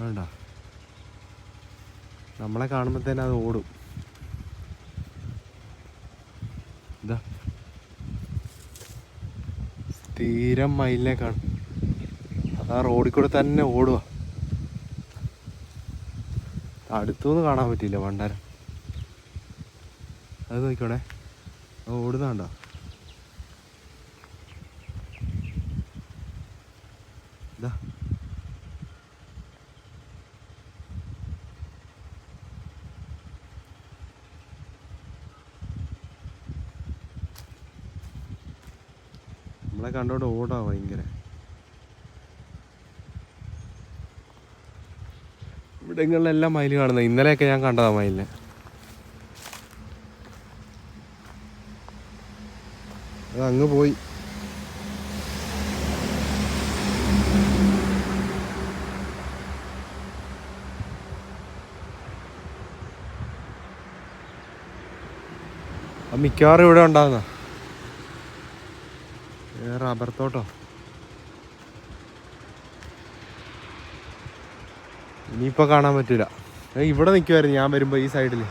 വേണ്ട നമ്മളെ കാണുമ്പോൾ തന്നെ അത് ഓടും. ഇതാ. സ്ഥിരം മയിലിനെ കാണും. അതാ റോഡിൽ കൂടെ തന്നെ ഓടുക അടുത്തൊന്നും കാണാൻ പറ്റില്ല വണ്ടാരം. അത് നോക്കിക്കോണേ. അത് ഓടുന്നുണ്ടോ ഇതാ. നമ്മളെ കണ്ടോണ്ട് ഓടാ ഭയങ്കര. ഇവിടങ്ങളിലെല്ലാം മയിൽ കാണുന്നത്. ഇന്നലെയൊക്കെ ഞാൻ കണ്ടതാ മയിലിനെ. അത് അങ്ങ് പോയി. മിക്കവാറും ഇവിടെ ഉണ്ടാകുന്ന റബ്ബർ തോട്ടോ ഇനിയിപ്പോൾ കാണാൻ പറ്റില്ല ഇവിടെ നിൽക്കുമായിരുന്നു ഞാൻ വരുമ്പോൾ ഈ സൈഡിൽ